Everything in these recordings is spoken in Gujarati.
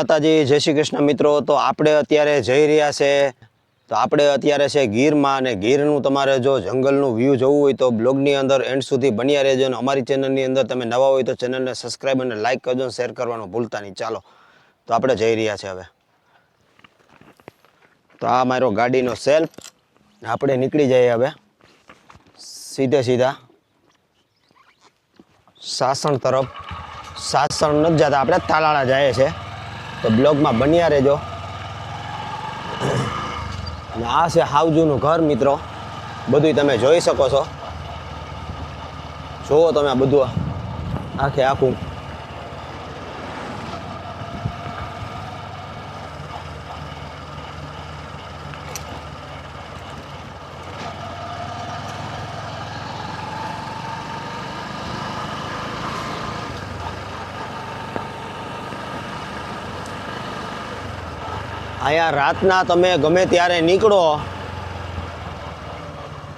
માતાજી, જય શ્રી કૃષ્ણ મિત્રો. તો આપણે અત્યારે જઈ રહ્યા છે. તો આપણે અત્યારે છે ગીરમાં અને ગીરનું તમારે જો જંગલનું વ્યૂ જોવું હોય તો બ્લોગની અંદર એન્ડ સુધી બન્યા રહેજો અને અમારી ચેનલની અંદર તમે નવા હોય તો ચેનલને સબસ્ક્રાઈબ અને લાઇક કરજો શેર કરવાનું ભૂલતા નહીં. ચાલો, તો આપણે જઈ રહ્યા છે હવે. તો આ મારો ગાડીનો સેલ્ફ આપણે નીકળી જઈએ હવે. સીધે સીધા. સાસણ તરફ. સાસણ નથી જતા, આપણે તાલાળા જઈએ છે. તો બ્લોગમાં બન્યા રહેજો. અને આ છે હાવજુનું ઘર, મિત્રો. બધું તમે જોઈ શકો છો. જુઓ તમે બધું આખે આખું. અહીંયા રાતના તમે ગમે ત્યારે નીકળો,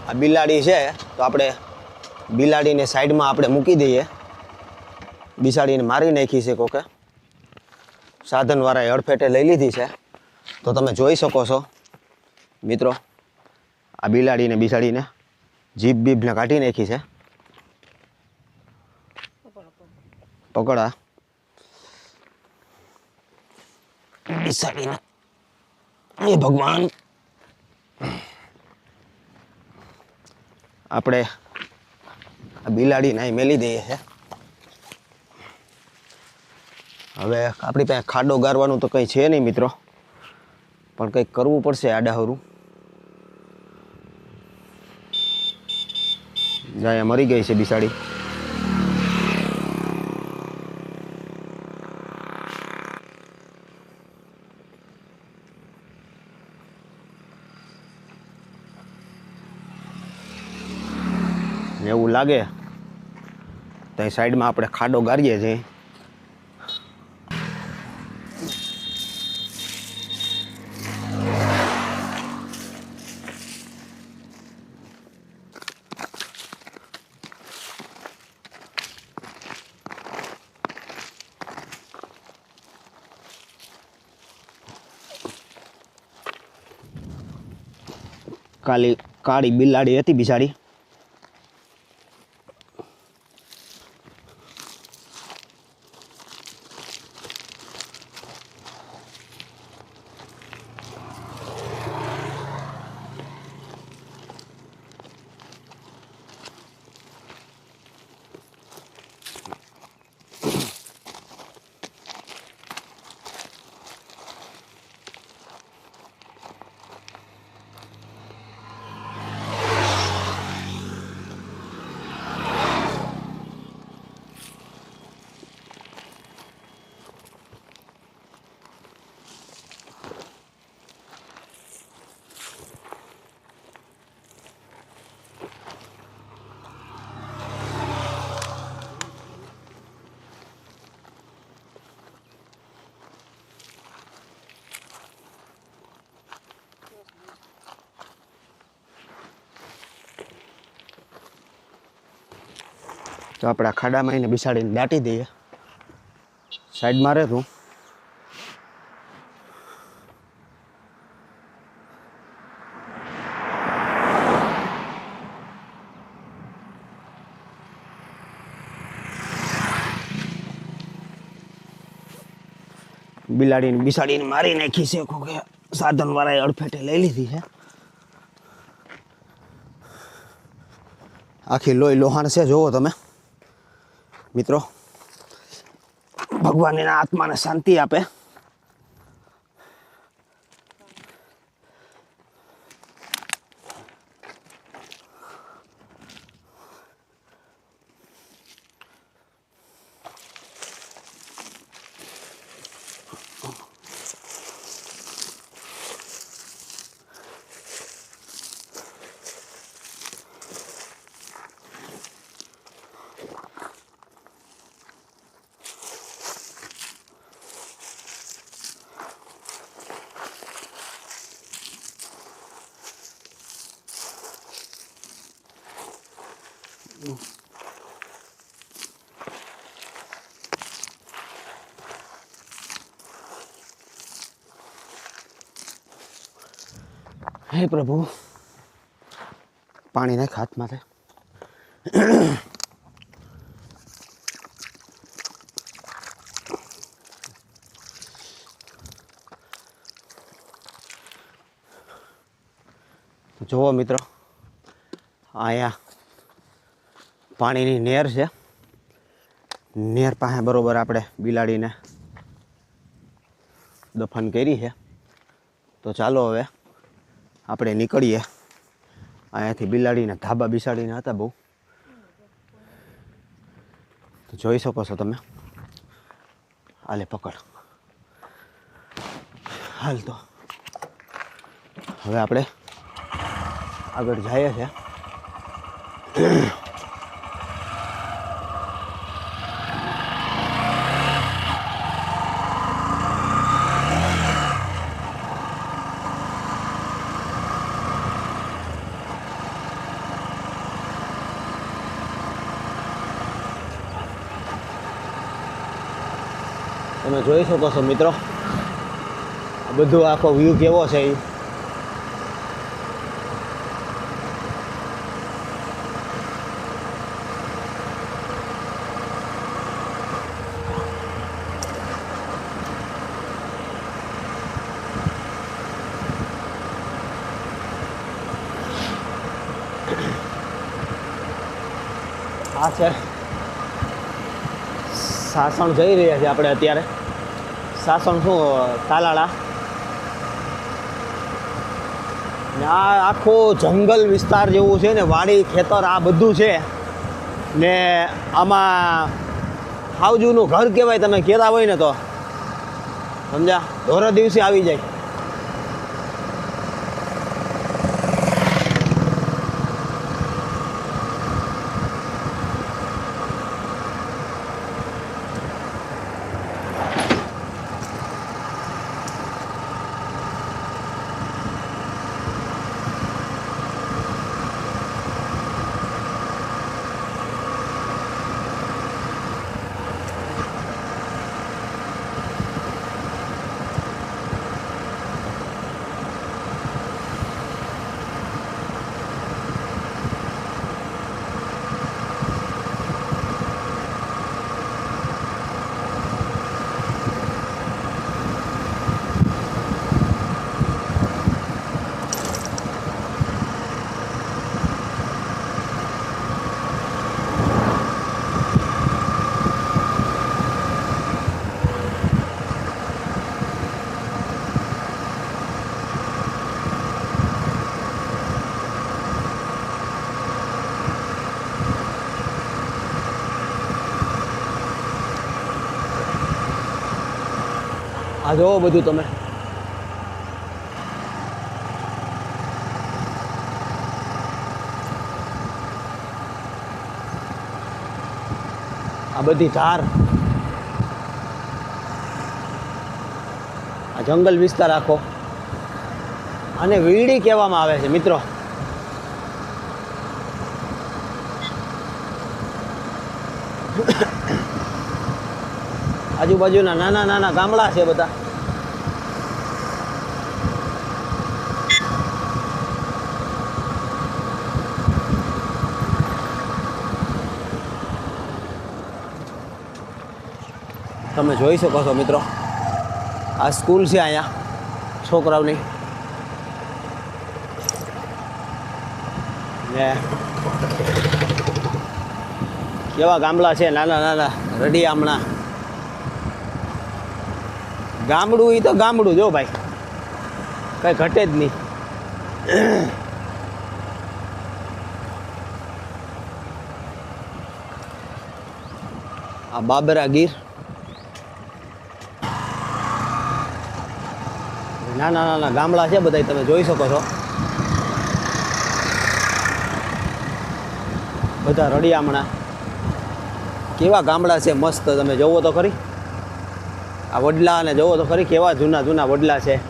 આ બિલાડી છે, તો આપણે બિલાડીને સાઈડમાં આપણે મૂકી દઈએ. બિસાડીને મારી નાખી છે કોકે. સાધનવાળાએ અડફેટે લઈ લીધી છે. તો તમે જોઈ શકો છો, મિત્રો, આ બિલાડીને બિસાડીને જીભ બીભને કાઢી નાખી છે. પકડા. બિસાડીને એ ભગવાન. આપણે આ બિલાડી નાઈ મેલી દઈએ છે હવે આપણી પાસે ખાડો ગારવાનું તો કંઈ છે નહીં મિત્રો. પણ કંઈક કરવું પડશે આડાહરું. જાય મરી ગઈ છે બિસાડી. લાગે. તો અહીં સાઈડમાં આપણે ખાડો ગારીએ છીએ. કાલી કાળી બિલાડી હતી બિચારી. તો આપણે આ ખાડામાં એને બિસાડીને દાટી દઈએ. સાઈડ મારે તું. બિલાડીને બિસાડીને મારી નાખી છે સાધન સાધનવાળાએ અડફેટે લઈ લીધી છે. આખી લોહી લોહાણ છે, જુઓ તમે. મિત્રો ભગવાન એના આત્માને શાંતિ આપે. હે પ્રભુ. પાણી નાખ હાથમાં જુઓ મિત્રો, અહીંયા પાણીની નેર છે. નેર પાસે બરોબર આપણે બિલાડીને દફન કરી છે. તો ચાલો હવે આપણે નીકળીએ. અહીંયાથી બિલાડીને ધાબા બિસાડીને હતા બહુ. તો જોઈ શકો છો તમે. હાલે પકડ. હાલ તો. હવે આપણે આગળ જઈએ છે તમે જોઈ શકો છો મિત્રો. બધું આખો વ્યૂ કેવો છે એ આ છે સાસણ જઈ રહ્યા છીએ આપણે અત્યારે. સાસણ શું, તાલાળા? ને આ આખો જંગલ વિસ્તાર જેવું છે ને, વાડી, ખેતર, આ બધું છે. ને આમાં હાવજુનું ઘર કહેવાય, તમે કહેતા હોય ને તો. સમજ્યા? ધોરા દિવસે આવી જાય. જોવો બધું તમે. આ બધી ધાર. આ જંગલ વિસ્તાર આખો. આને વીડી કહેવામાં આવે છે, મિત્રો. આજુબાજુના નાના નાના ગામડા છે બધા. તમે જોઈ શકો છો મિત્રો. આ સ્કૂલ છે અહીંયા, છોકરાઓની. ને કેવા ગામડા છે? નાના નાના હમણાં ગામડું એ તો ગામડું જો ભાઈ. કંઈ ઘટે જ નહીં. આ બાબરા ગીર. નાના નાના ગામડા છે બધા તમે જોઈ શકો છો. બધા રડિયામણા કેવા ગામડા છે, મસ્ત, તમે જોવો તો ખરી. આ વડલા અને જોવો તો ખરી, કેવા જૂના જૂના વડલા છે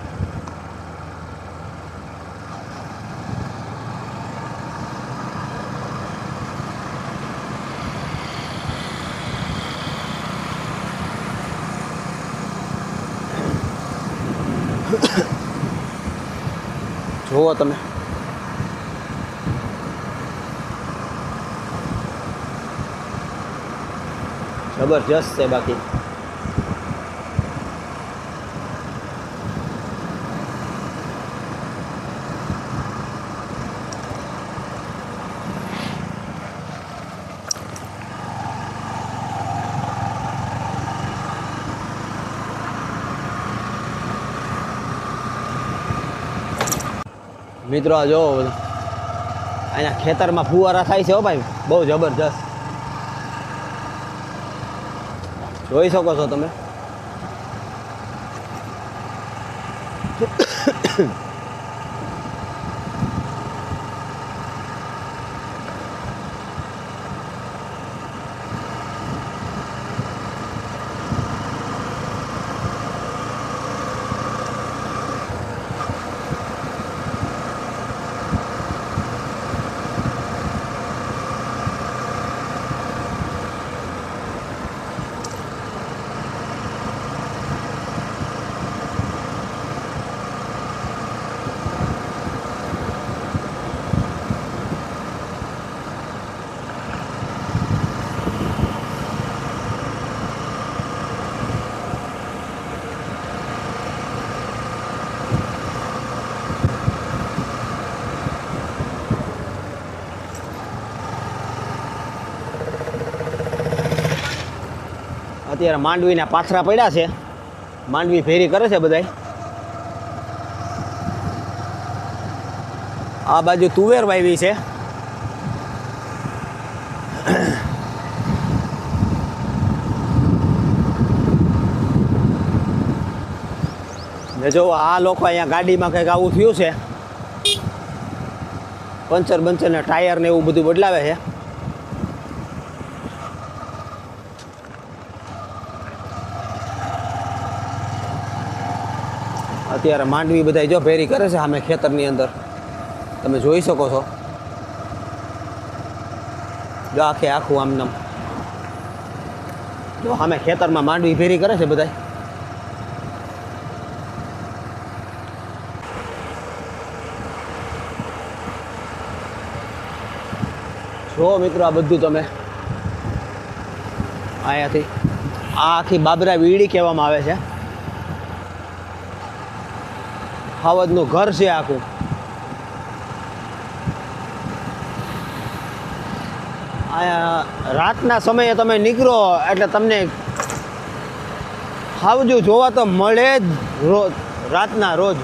જુઓ તમે. જબરજસ્ત છે બાકી. મિત્રો, આ જો અહીંયા ખેતરમાં ફુવારા થાય છે હો ભાઈ. બહુ જબરજસ્ત. જોઈ શકો છો તમે. અત્યારે માંડવીના પાથરા પડ્યા છે. માંડવી ફેરી કરે છે બધાય. આ બાજુ તુવેર વાવી છે. ને જો આ લોકો અહીંયા ગાડીમાં કંઈક આવું થયું છે. પંચર બંચર ને ટાયર ને એવું બધું બદલાવે છે. અત્યારે માંડવી બધા જો ભેરી કરે છે સામે ખેતરની અંદર. તમે જોઈ શકો છો. જો આખે આખું આમ નામ. જો સામે ખેતરમાં માંડવી ભેરી કરે છે બધા જો મિત્રો આ બધું તમે અહીંયાથી આ આખી બાબરા વીડી કહેવામાં આવે છે. હાવજનું ઘર છે આખું. રાતના સમયે તમે નીકળો એટલે તમને હાવજું જોવા તો મળે જ રોજ રાતના રોજ.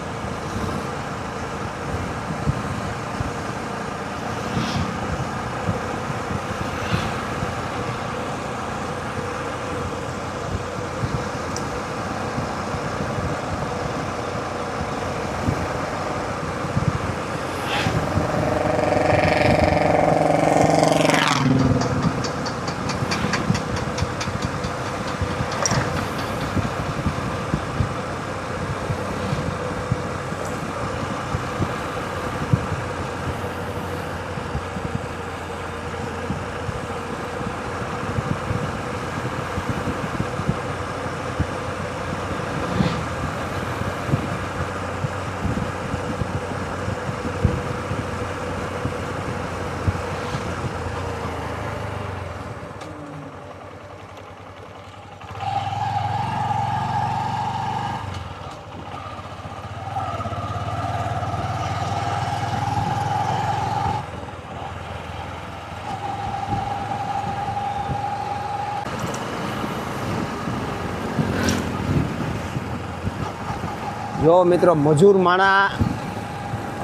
જો મિત્રો, મજૂર માણા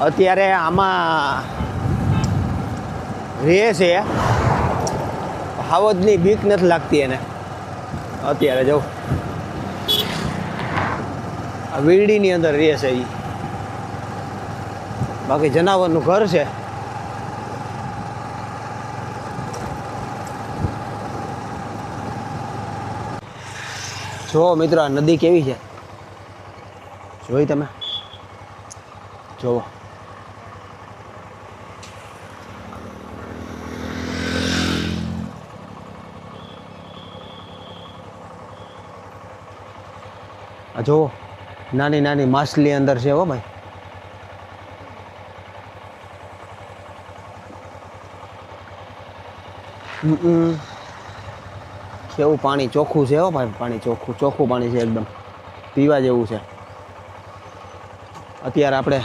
અત્યારે આમાં રહે છે. હાવજની બીક નથી લાગતી એને. અત્યારે જો. આ વીરડીની અંદર રહે છે એ બાકી જનાવરનું ઘર છે. જો મિત્રો, આ નદી કેવી છે? જોઈ તમે? જોવો. આ જોવો. નાની નાની માછલી અંદર છે હો ભાઈ. કેવું પાણી ચોખ્ખું છે હો ભાઈ, પાણી ચોખ્ખું ચોખ્ખું પાણી છે એકદમ. પીવા જેવું છે. અત્યારે આપણે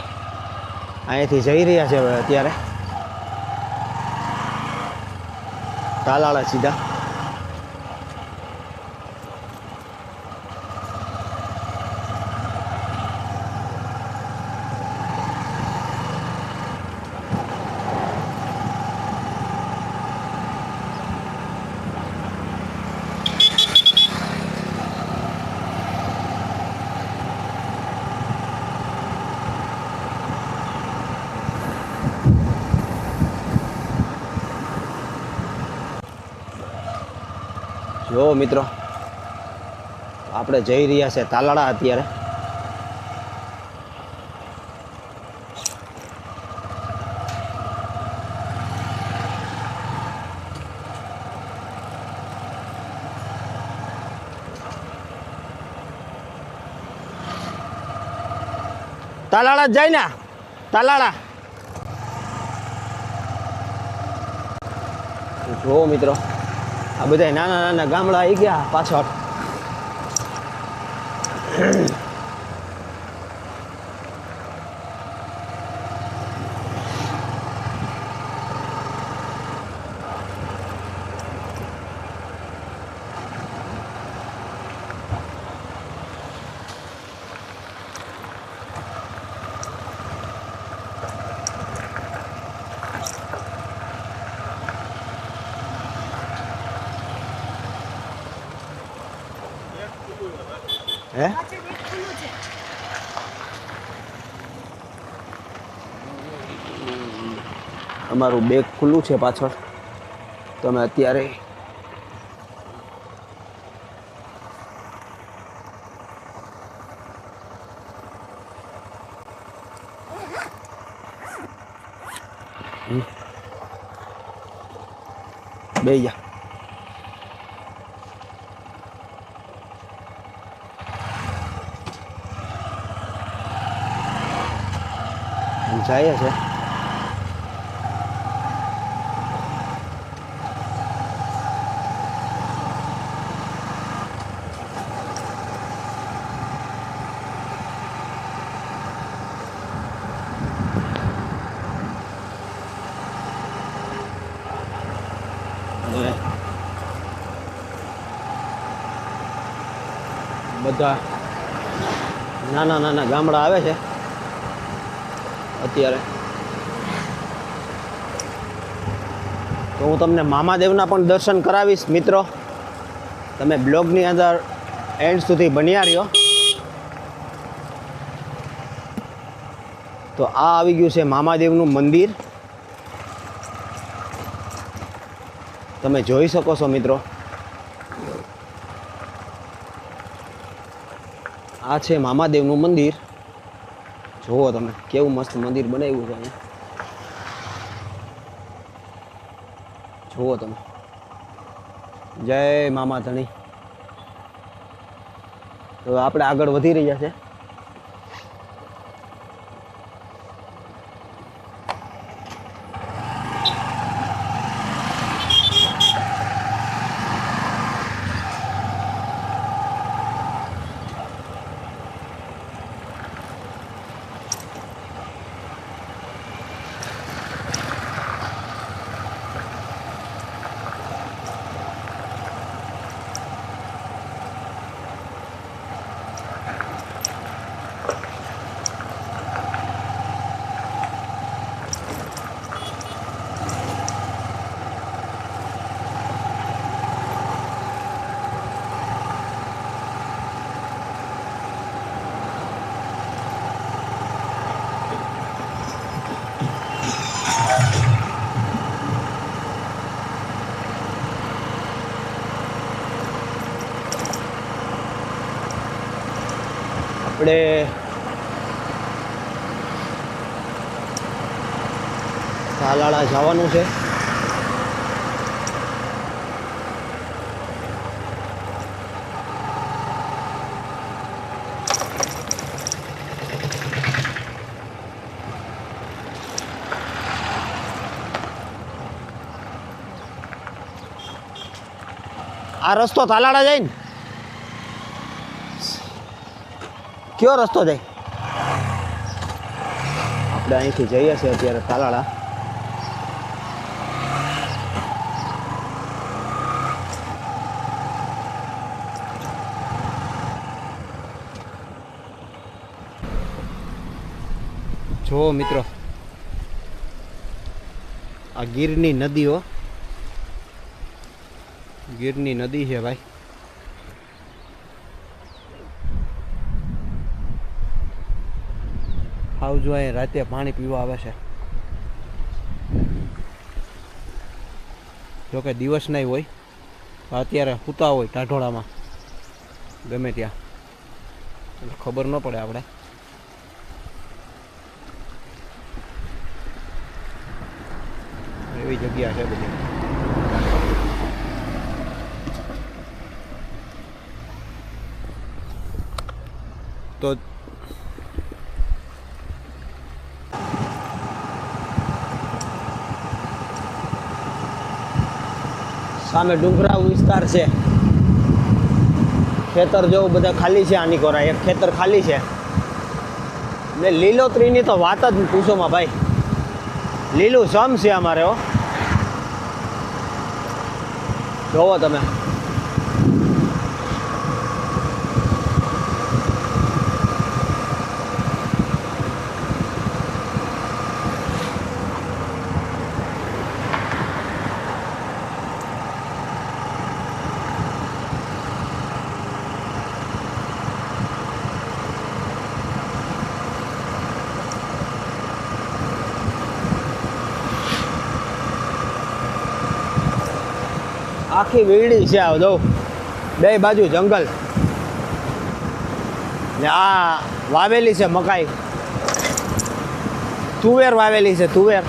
અહીંયાથી જઈ રહ્યા છે હવે અત્યારે. તાલાળા સીધા જો મિત્રો આપણે જઈ રહ્યા છે તાલાળા અત્યારે. તાલાળા જાય ને તાલાળા. જુઓ મિત્રો, આ બધા નાના નાના ગામડા આવી ગયા પાછળ. હે? અમારું બેગ ખુલ્લું છે પાછળ. તમે અત્યારે બે જા જાય છે અને બધા નાના નાના ગામડા આવે છે અત્યારે. તો હું તમને મામાદેવના પણ દર્શન કરાવીશ, મિત્રો. તમે બ્લોગની અંદર એન્ડ સુધી બન્યા રહ્યો. તો આ આવી ગયું છે મામાદેવનું મંદિર. તમે જોઈ શકો છો, મિત્રો. આ છે મામાદેવનું મંદિર. જુઓ તમે, કેવું મસ્ત મંદિર બનાવ્યું છે અહીંયા. જુઓ તમે. જય મામા ધણી તો આપણે આગળ વધી રહ્યા છે. આપણે તાલાળા જવાનું છે. આ રસ્તો તાલાળા જાય ને કયો રસ્તો જાય? આપણે અહીંથી જઈએ છીએ અત્યારે તાલાળા. જો મિત્રો, આ ગીરની નદીઓ, ગીરની નદી છે ભાઈ. આવજો અહીં રાતે પાણી પીવા આવે છે. જોકે દિવસ નહીં હોય, અત્યારે સૂતા હોય ટાઢોળામાં. ગમે ત્યાં. ખબર ન પડે આપણે. એવી જગ્યા છે બધી. તો સામે ડુંગરાવ વિસ્તાર છે. ખેતર જેવું બધા ખાલી છે આની કોરા. એક ખેતર ખાલી છે. ને લીલોતરીની તો વાત જ પૂછોમાં ભાઈ. લીલું સમ છે અમારે હો. જોવો તમે. આખી વીડી છે આ જો. બે બાજુ જંગલ. ને આ વાવેલી છે મકાઈ. તુવેર વાવેલી છે, તુવેર.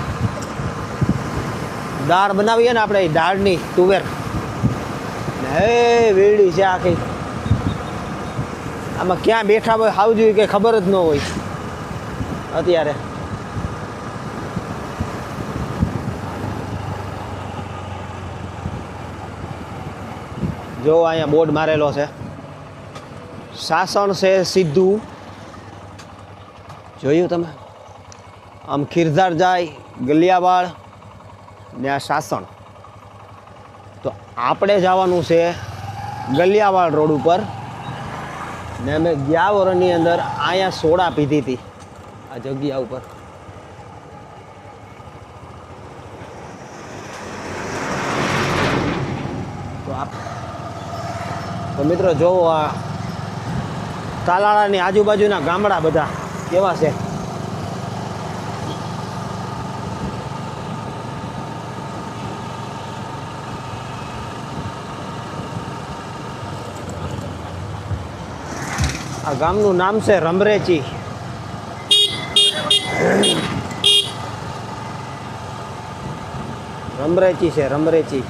દાળ બનાવીએ ને આપણે દાળની, તુવેર. હે, વીડી છે આખી. આમાં ક્યાં બેઠા હોય હાવ જોઈએ કે ખબર જ ન હોય. અત્યારે. જો અહીંયા બોર્ડ મારેલો છે. શાસન છે સીધું. જોયું તમે? આમ ખીરધાર જાય, ગલિયાવાડ, ને આ શાસન તો આપણે જવાનું છે ગલિયાવાડ રોડ ઉપર. ને અમે ગયા વરની અંદર અહીંયા સોડા પીધી હતી. આ જગ્યા ઉપર તો આપ તો મિત્રો જોવો આ તાલાળાની આજુબાજુના ગામડા બધા કેવા છે? આ ગામનું નામ છે રમરેચી. રમરેચી છે, રમરેચી.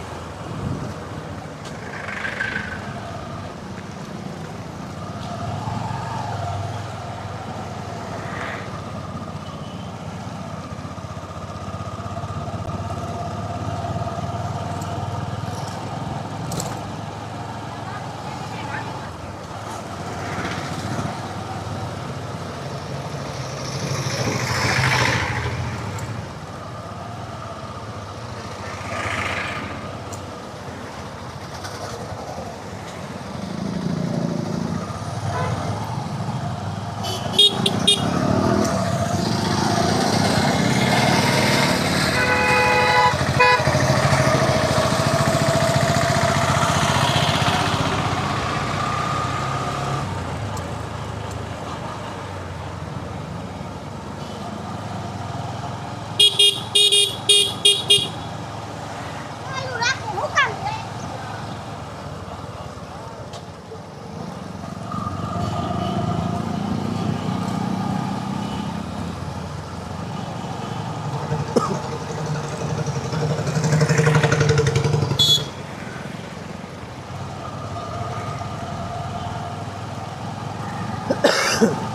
Ugh.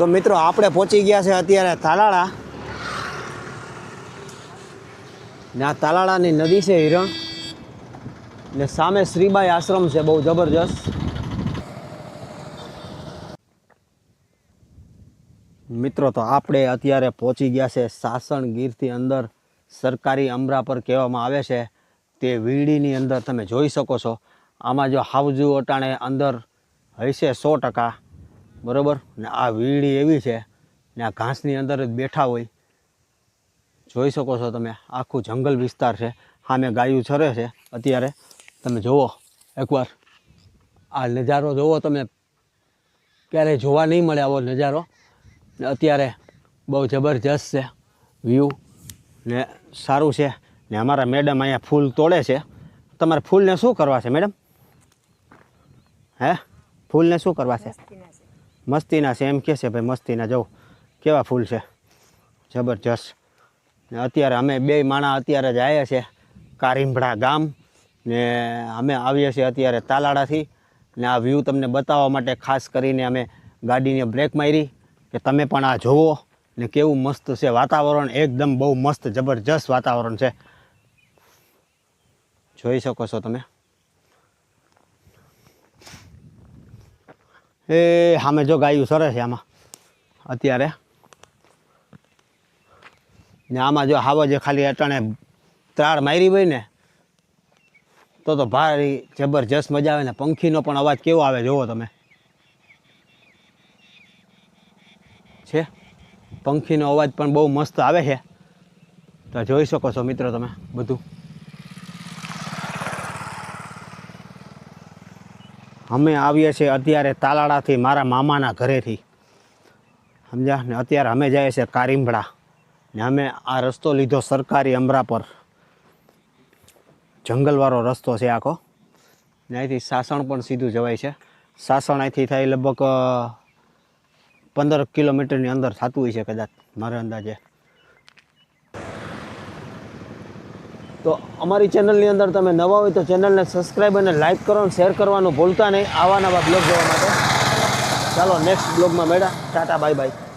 તો મિત્રો, આપણે પહોંચી ગયા છે અત્યારે તાલાળા. ને આ તાલાળાની નદી છે હિરણ. ને સામે શ્રીબાઈ આશ્રમ છે, બહુ જબરજસ્ત. મિત્રો, તો આપણે અત્યારે પહોંચી ગયા છે સાસણ ગીરથી અંદર. સરકારી અમરા પર કહેવામાં આવે છે, તે વીડીની અંદર તમે જોઈ શકો છો. આમાં જો હાવજુ અટાણે અંદર હશે સો ટકા. બરાબર? ને આ વીડી એવી છે, ને આ ઘાસની અંદર જ બેઠા હોય. જોઈ શકો છો તમે, આખું જંગલ વિસ્તાર છે. સામે ગાયું છરે છે અત્યારે. તમે જુઓ, એકવાર. આ નજારો જુઓ તમે. ક્યારેય જોવા નહીં મળે આવો નજારો. ને અત્યારે બહુ જબરજસ્ત છે વ્યૂ ને સારું છે. ને અમારા મેડમ અહીંયા ફૂલ તોડે છે. તમારે ફૂલને શું કરવા છે મેડમ હે? ફૂલને શું કરવા છે? મસ્તીના છે એમ કહે છે, ભાઈ, મસ્તીના જવું કેવા ફૂલ છે? જબરજસ્ત. ને અત્યારે અમે બે માણા અત્યારે જ આવ્યા છે કારીમભડા ગામ. ને અમે આવીએ છીએ અત્યારે તાલાડાથી ને આ વ્યૂ તમને બતાવવા માટે ખાસ કરીને અમે ગાડીને બ્રેક મારી કે તમે પણ આ જુઓ ને કેવું મસ્ત છે વાતાવરણ. એકદમ બહુ મસ્ત, જબરજસ્ત વાતાવરણ છે. જોઈ શકો છો તમે? એ સામે જો ગાયું સરસ છે આમાં, અત્યારે. ને આમાં જો હાવ જે ખાલી અટાણે ત્રાળ મારી હોય ને, તો તો ભારી જબરજસ્ત મજા આવે ને પંખીનો પણ અવાજ કેવો આવે જુઓ તમે. છે? પંખીનો અવાજ પણ બહુ મસ્ત આવે છે. તો જોઈ શકો છો મિત્રો તમે બધું. અમે આવીએ છીએ અત્યારે તાલાળાથી મારા મામાના ઘરેથી. સમજ્યા? ને અત્યારે અમે જઈએ છીએ કારીમડા ને અમે આ રસ્તો લીધો સરકારી અમરા પર. જંગલવાળો રસ્તો છે આખો. ને અહીંથી સાસણ પણ સીધું જવાય છે. સાસણ અહીંથી થાય લગભગ પંદર કિલોમીટરની અંદર થતું હોય છે કદાચ, મારા અંદાજે. તો અમારી ચેનલની અંદર તમે નવા હોય તો ચેનલને સબસ્ક્રાઈબ અને લાઇક કરો અને શેર કરવાનું ભૂલતા નહીં. આવા નવા બ્લોગ જોવા માટે. ચાલો નેક્સ્ટ બ્લોગમાં મેળા ટાટા બાય બાય